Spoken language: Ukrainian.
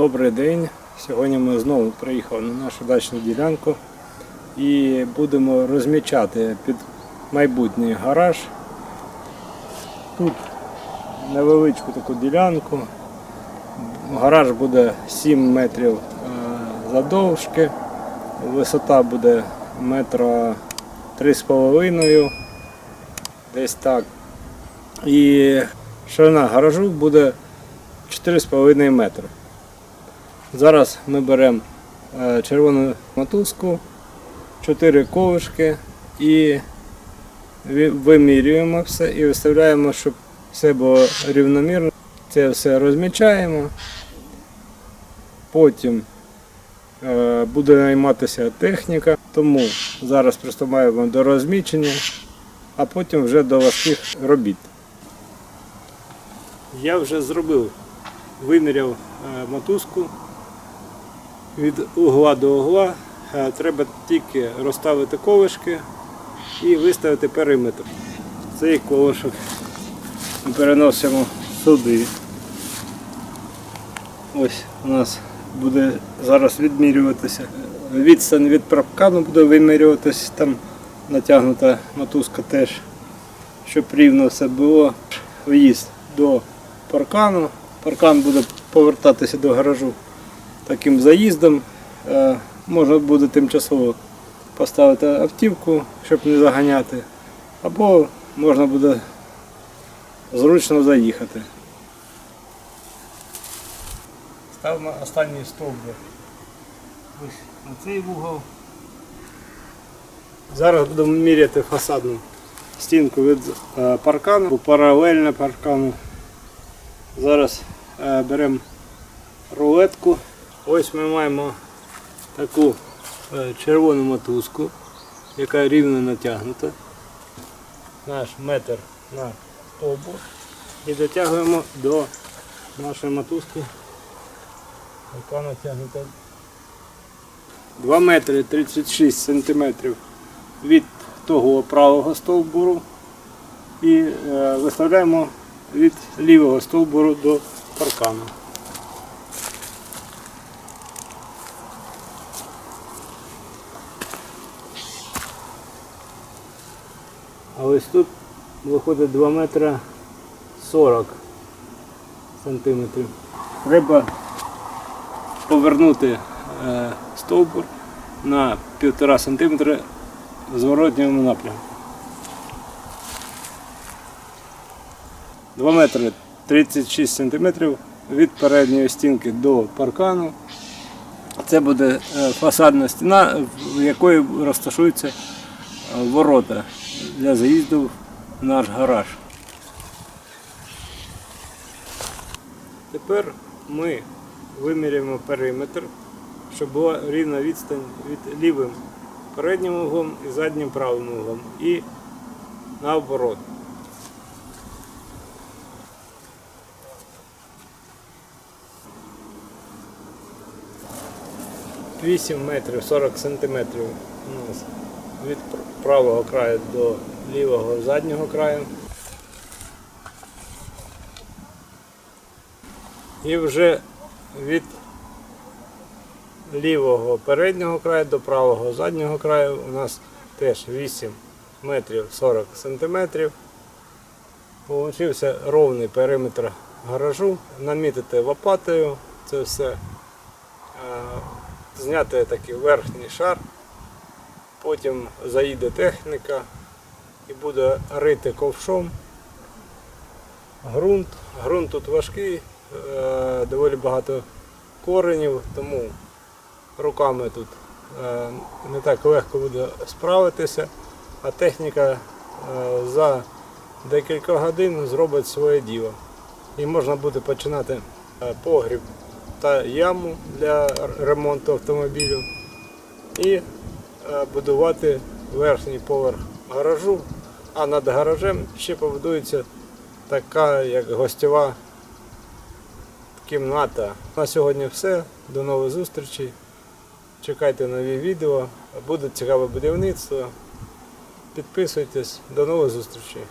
Добрий день. Сьогодні ми знову приїхали на нашу дачну ділянку і будемо розмічати під майбутній гараж. Тут невеличку таку ділянку. Гараж буде 7 метрів е, завдовжки, висота буде метра 3,5, десь так. І ширина гаражу буде 4,5 метри. Зараз ми беремо е, червону мотузку, 4 ковишки і вимірюємо все і виставляємо, щоб все було рівномірно. Це все розмічаємо. Потім е, буде найматися техніка, тому зараз приступаємо до розмічення, а потім вже до важких робіт. Я вже зробив, виміряв е, мотузку від угла до угла. Е, Треба тільки розставити колишки і виставити периметр. Цей колишок ми переносимо сюди. Ось у нас буде зараз відмірюватися. Відстань від паркану буде вимірюватися, там натягнута мотузка теж, щоб рівно все було. В'їзд до паркану. Паркан буде повертатися до гаражу таким заїздом. Е, Можна буде тимчасово поставити автівку, щоб не заганяти, або можна буде зручно заїхати. Ставимо останній стовбур. Ось на цей вугол. Зараз будемо міряти фасадну стінку від е, паркану, паралельно паркану. Зараз е, беремо рулетку. Ось ми маємо таку е, червону мотузку, яка рівно натягнута. Наш метр на стовбур. І дотягуємо до нашої мотузки, яка натягнута 2 метри 36 сантиметрів від того правого стовбуру і е, виставляємо від лівого стовбуру до паркану. А ось тут виходить 2 метри 40 сантиметрів. Треба повернути е, стовбур на 1,5 см в зворотньому напрямку. 2 метри 36 см від передньої стінки до паркану. Це буде е, фасадна стіна, в якої розташуються е, ворота для заїзду в наш гараж. Тепер ми виміряємо периметр, щоб була рівна відстань від лівим переднім углом і заднім правим углом. І наоборот. Вісім метрів 40 сантиметрів у нас від правого краю до лівого заднього краю. І вже від лівого переднього краю до правого заднього краю у нас теж 8 метрів 40 сантиметрів. Получився ровний периметр гаражу. Намітити лопатою це все. Е, Зняти такий верхній шар. Потім заїде техніка і буде рити ковшом. Грунт. Грунт тут важкий, е, доволі багато коренів, тому руками тут е, не так легко буде справитися, а техніка е, за декілька годин зробить своє діло. І можна буде починати погріб та яму для ремонту автомобілю і будувати верхній поверх гаражу, а над гаражем ще побудується така як гостьова кімната. На сьогодні все. До нових зустрічей. Чекайте нові відео. Буде цікаве будівництво. Підписуйтесь. До нових зустрічей.